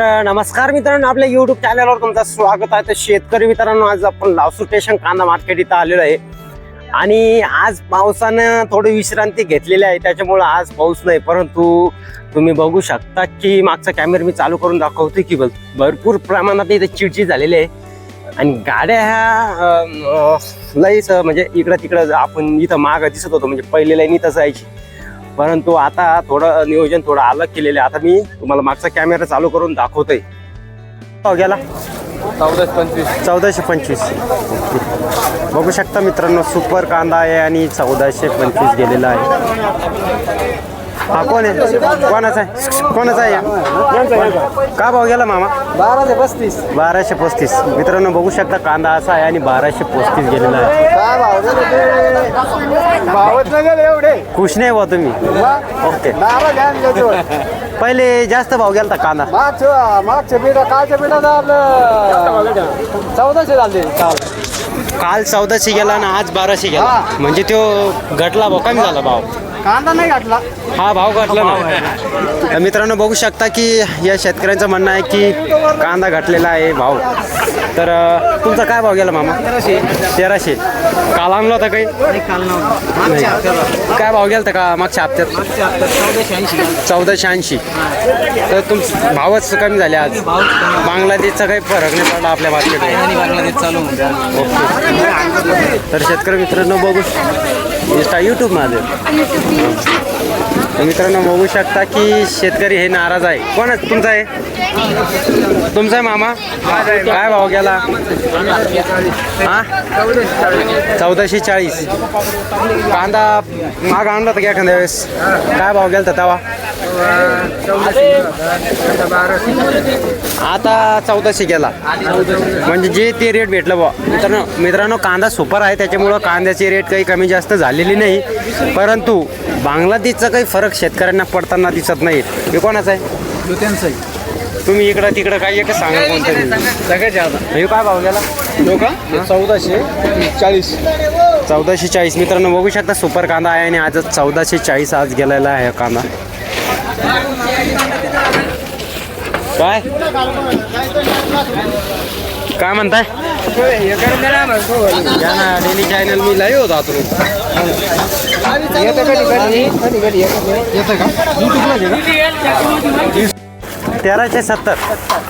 तर नमस्कार मित्रांनो आपल्या युट्यूब चॅनलवर तुमचं स्वागत आहे. तर शेतकरी मित्रांनो आज आपण लावसू स्टेशन कांदा मार्केट इथं आलेलो आहे. आणि आज पावसानं थोडी विश्रांती घेतलेली आहे. त्याच्यामुळं आज पाऊस नाही परंतु तुम्ही बघू शकता की मागचा कॅमेरा मी चालू करून दाखवतो की बघ भरपूर प्रमाणात इथे चिडचिड झालेली आहे. आणि गाड्या ह्या लईच म्हणजे इकडं तिकडं आपण इथं मागं दिसत होतो. म्हणजे पहिले लाईन इथं जायची परंतु आता थोडं नियोजन थोडं अलग केलेलं आहे. आता मी तुम्हाला मागचा कॅमेरा चालू करून दाखवतोय. गेला चौदाशे पंचवीस. चौदाशे पंचवीस. बघू शकता मित्रांनो सुपर कांदा आहे आणि चौदाशे पंचवीस गेलेला आहे. हा कोण आहे? कोणाचा आहे? कोणाचा आहे? का भाव गेला मामा? बाराशे पस्तीस. बाराशे पस्तीस. मित्रांनो बघू शकता कांदा असा आहे आणि बाराशे पस्तीस गेलेला आहे. एवढे. खुश नाही बा तुम्ही? ओके. आणि. पहिले जास्त भाव गेला कांदा. मागच्या कालच्या चौदाशे झाले. काल चौदाशे गेला ना आज बाराशे गेला. म्हणजे तो घटला भाव कमी झाला भाव. कांदा नाही घातला हा भाव घटला ना. तर मित्रांनो बघू शकता की या शेतकऱ्यांचं म्हणणं आहे की कांदा घटलेला आहे भाव. तर अं, तुमचा काय भाव गेला मामा? तेराशे. काल आणला होता काही. काय भाव गेला का मागच्या हप्त्यात? चौदाशे ऐंशी. तर तुम भावच कमी झाले आज. बांगलादेशचा काही फरक नाही पडला आपल्या मार्केटमध्ये बांगलादेश चालू ओके. तर शेतकरी मित्रांनो बघू इंस्टा यूट्यूब माझं तर मित्रांनो बघू शकता की शेतकरी हे नाराज आहे. कोण आहे? तुमचा आहे? तुमचा आहे मामा? काय भाव गेला? हा? चौदाशे चाळीस. कांदा माग आणला होता का एखाद्या वेळेस? काय भाव गेला तवा? आता चौदाशे गेला. म्हणजे जे ते रेट भेटलं बा मित्रांनो मित्रांनो कांदा सुपर आहे. त्याच्यामुळं कांद्याचे रेट काही कमी जास्त झालेली नाही. परंतु बांगलादेशचा काही फरक शेतकऱ्यांना पडताना दिसत नाही. हे कोणाचं आहे? तुम्ही इकडं तिकडं काही एक सांगा कोणतं सगळ्यात जास्त हे काय भाव गेला? हो का चौदाशे चाळीस. चौदाशे चाळीस. मित्रांनो बघू शकता सुपर कांदा आहे आणि आज चौदाशे चाळीस आज गेलेला आहे कांदा. काय? काय म्हणताय? या ना डेली चॅनल मी लाईव्ह होता तुम्ही तेराशे सत्तर.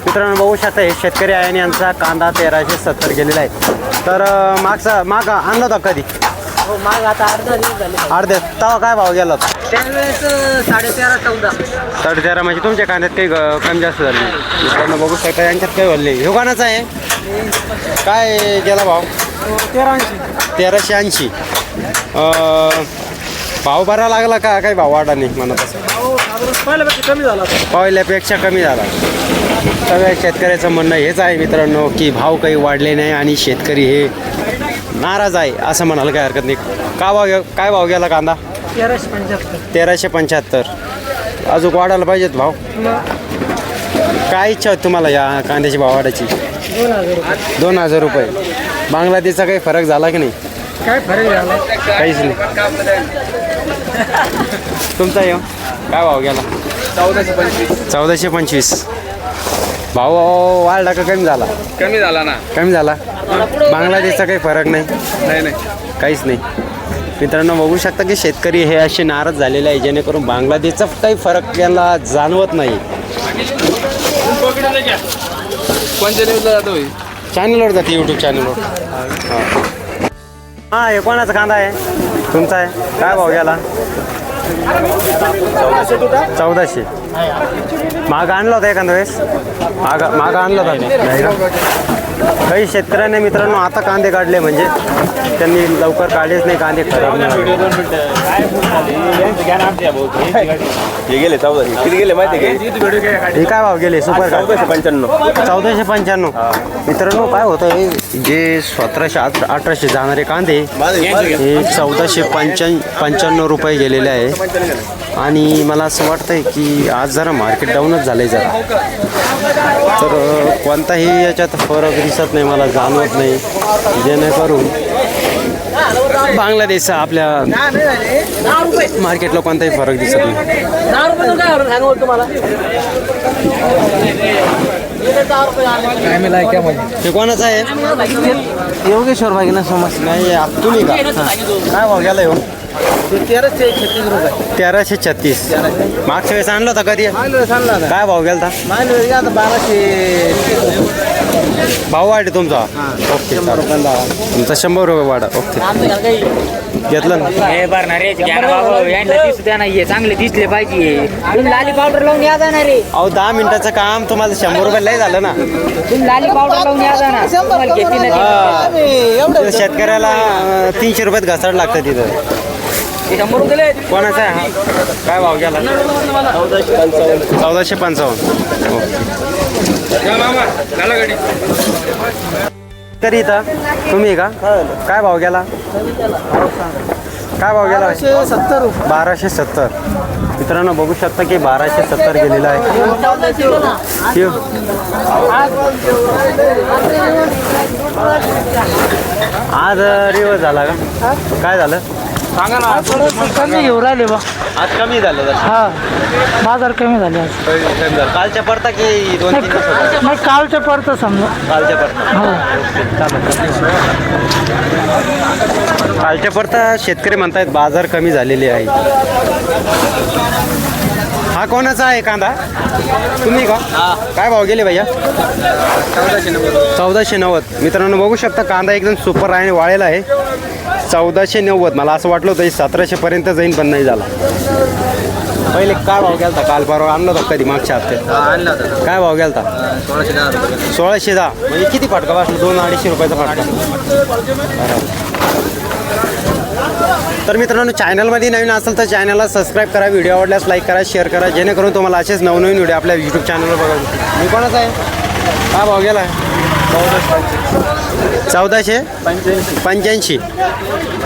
मित्रांनो बघू शकता हे शेतकरी आहे आणि यांचा कांदा तेराशे सत्तर गेलेला आहे. तर मागचा माग आणला होता कधी? माग आता अर्धा अर्ध्या तवा काय भाव गेला होता? त्यावेळेस साडे तेरा चौदा. साडे तेरा म्हणजे तुमच्या कांद्यात काही कमी जास्त झाली मित्रांनो बघू शकता यांच्यात काही भरले. योगानाचा आहे? काय गेला भाव? तेराऐंशी. तेराशे ऐंशी. भाव बरा लागला का? काही भाव वाढा नाही म्हणत असं? पहिल्यापेक्षा कमी झाला पहिल्यापेक्षा कमी झाला. सगळ्या शेतकऱ्याचं म्हणणं हेच आहे मित्रांनो की भाव काही वाढले नाही आणि शेतकरी हे नाराज आहे असं म्हणायला काही हरकत नाही. का भाव काय भाव गेला कांदा? तेराशे पंच्याहत्तर. तेराशे पंच्याहत्तर. अजून वाढायला पाहिजेत भाव? काय इच्छा होती तुम्हाला या कांद्याची भाव वाढायची? दोन हजार रुपये. दोन हजार रुपये बांगलादेशचा काही फरक झाला की नाही? काय फरक झाला? काहीच नाही. तुमचा येऊ काय भाव गेला? चौदाशे पंचवीस. चौदाशे पंचवीस. भाव वाढला का कमी झाला? कमी झाला ना. कमी झाला. बांगलादेशचा काही फरक नाही? नाही नाही. काहीच नाही. मित्रांनो बघू शकता की शेतकरी हे असे नाराज झालेले आहे जेणेकरून बांगलादेशचा काही फरक यांना जाणवत नाही. कोणत्या न्यूजला जातो चॅनलवर जाते यूट्यूब चॅनलवर हा हे कोणाचा कांदा आहे? तुमचा आहे? काय भाव गेला? चौदाशे. माग आणला होता एखाद्या वेळेस? माग माग आणला होता. काही शेतकऱ्यांनी मित्रांनो आता कांदे काढले म्हणजे त्यांनी लवकर काढलेच नाही कांदे हे गेले चौदा किती गेले माहिती आहे हे काय भाव गेले? सुपर चौदाशे पंच्याण्णव. चौदाशे पंच्याण्णव. मित्रांनो काय होतं हे जे सतराशे अठरा अठराशे जाणारे कांदे हे चौदाशे पंच्याण् पंच्याण्णव रुपये गेलेले आहे. आणि मला असं वाटतंय की आज जरा मार्केट डाऊनच झालंय जरा. तर कोणताही याच्यात फरक दिसत नाही मला जाणवत नाही. जेणेकरून बांगलादेशचा आपल्या मार्केटला कोणताही फरक दिसत नाही. हे कोणाचं आहे? योगेश्वर भागीना समज नाही तुम्ही का? काय भाव गेला हो तेराशे छत्तीस. रुपये तेराशे छत्तीस मागच्या वेळेस आणलं होता. कधी ना काय भाव गेला बाराशे. भाव वाढे तुमचा? ओके. तुमचा शंभर रुपये वाढा ओके. घेतलं ना? हे भरणारे घ्या ना बाबा यांना दिसू द्या ना हे चांगले दिसले पाहिजे. तुम्ही लाली पावडर लावून या जाणार रे अहो दहा मिनिटाचं काम तुम्हाला शंभर रुपये लय झालं ना. तुम्ही लाली पावडर लावून या जाणार. तुम्हाला घेतली ना हा. एवढं तिथं शेतकऱ्याला अं, तीनशे रुपयात घसाड लागतं तिथं. ते शंभर रुपये दिले. कोणाचा आहे हा? काय भाव गेला? चौदाशे पंचावन्न. तरी इथं तुम्ही का? काय भाव गेला? काय भाव गेला? बाराशे सत्तर बाराशे सत्तर. मित्रांनो बघू शकता की बाराशे सत्तर गेलेला आहे. आज रिवर्स झाला का? काय झालं? कमी घेऊ राहिले बा आज कमी झालं जरा. हा बाजार कमी झाले आज कमी झालं. कालच्या पडता की दोन तीन दिवस होता? नाही कालच्या पडतं समजा कालच्या पडता हो कालच्या पडता शेतकरी म्हणतायत बाजार कमी झालेले आहे हा कोणाचा आहे कांदा? तुम्ही का? काय भाव गेले भैया? चौदाशे नव्वद. मित्रांनो बघू शकता कांदा एकदम सुपर आहे आणि वाळेला आहे. चौदाशे नव्वद. मला असं वाटलं होतं सतराशे पर्यंत जाईन पण नाही झाला. पहिले काय भाव गेलता काल? परवा आणला होता कधी? मागच्या हप्त्यात? काय भाव गेलता? सोळाशे दहा म्हणजे किती फटका बसला? दोन अडीचशे रुपयाचा फटका. तर मित्रांनो चॅनलमध्ये नवीन असेल तर चॅनलला सबस्क्राईब करा व्हिडिओ आवडल्यास लाईक करा शेअर करा जेणेकरून तुम्हाला असेच नवनवीन व्हिडिओ आपल्या यूट्यूब चॅनलवर बघा मी कोणाचा आहे? हा भाव गेला. चौदाशे? पंच्याऐंशी.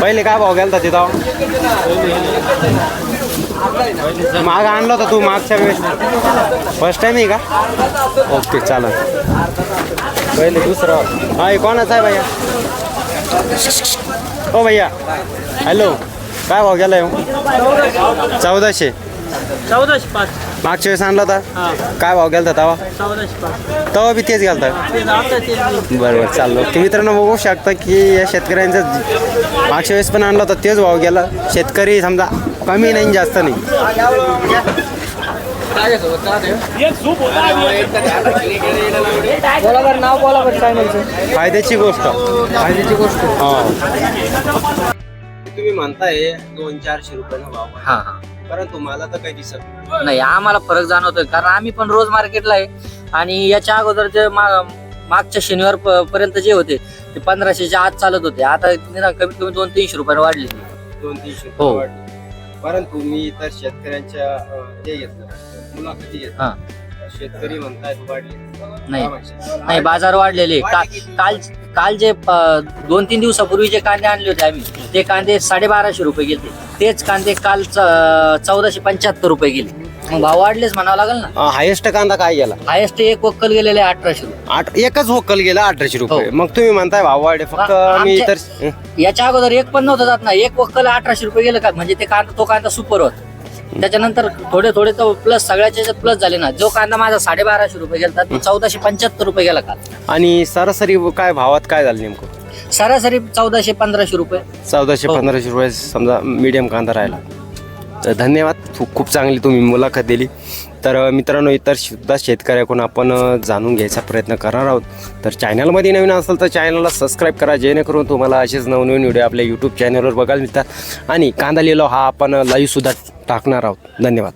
पहिले काय भाव गेला तिथं? माग आणला होता तू मागच्या वेळेस. फर्स्ट टाइम आहे का? ओके चालेल. पहिले दुसरं. हा हे कोणाचा आहे भैया? ओ भैया. हॅलो काय भाव गेला हो चौदाशे. चौदाशे पाच. मागच्या वेळेस आणला होता? काय भाव गेला तवा चौदाशे पाच. तवा बी तेच गेलता? बरं बरं चाललो. की मित्रांनो बघू शकता की या शेतकऱ्यांचा मागच्या वेळेस पण आणला होता तेच भाव गेला. शेतकरी समजा कमी नाही जास्त नाही. फायद्याची गोष्ट. फायद्याची गोष्ट. तुम्ही म्हणताय दोन चारशे रुपयाला भाव हा हा. परंतु मला तर काही दिसत नाही. आम्हाला फरक जाणवतोय कारण आम्ही पण रोज मार्केटला आहे. आणि याच्या अगोदर जे मा- मागच्या शनिवार प- पर्यंत जे होते ते पंधराशेच्या आत चालत होते. आता निदान कमीत कमी दोन तीनशे रुपयाने वाढले. दोन तीनशे हो. रुपये वाढले. परंतु मी तर शेतकऱ्यांच्या अं, हे घेतलं. मुलाखती घेतलं. हा. शेतकरी म्हणतायत वाढले. नाही. नाही बाजार वाढलेले. का- काल काल जे दोन तीन दिवसापूर्वी जे कांदे आणले होते आम्ही ते कांदे साडेबाराशे रुपये गेले. तेच कांदे काल च- चौदाशे पंच्याहत्तर रुपये गेले. मग भाव वाढलेच म्हणावं लागेल ना. हायेस्ट कांदा काय गेला? हायेस्ट एक वक्कल गेलेले अठराशे रुपये. आठ एकच होकल गेला अठराशे रुपये. हो. मग तुम्ही म्हणताय भाव वाढे फक्त आ- मी आमच्या- तर. याच्या अगोदर एक पण नव्हतं जात ना. एक वक्कल अठराशे रुपये गेलं का? म्हणजे ते कांदा तो कांदा सुपर होत. त्याच्यानंतर थोडे थोडे तर प्लस सगळ्याचे प्लस झाले ना. जो कांदा माझा साडेबाराशे रुपये गेला तो चौदाशे पंच्याहत्तर रुपये गेला काल. आणि सरासरी काय भावात काय झालं नेमकं? सरासरी चौदाशे पंधराशे रुपये. चौदाशे हो. पंधराशे रुपये समजा मीडियम कांदा राहिला. तर धन्यवाद खूप खूप चांगली तुम्ही मुलाखत दिली. तर अ, मित्रांनो इतर सुद्धा शेतकऱ्याकडून आपण अ, जाणून घ्यायचा प्रयत्न करणार आहोत. तर चॅनलमध्ये नवीन असेल तर चॅनलला सबस्क्राईब करा जेणेकरून तुम्हाला असेच नवनवीन व्हिडिओ आपल्या यूट्यूब चॅनलवर बघायला मिळतात. आणि कांदा लिहिलो हा आपण लाईव्हसुद्धा टाकणार आहोत. धन्यवाद.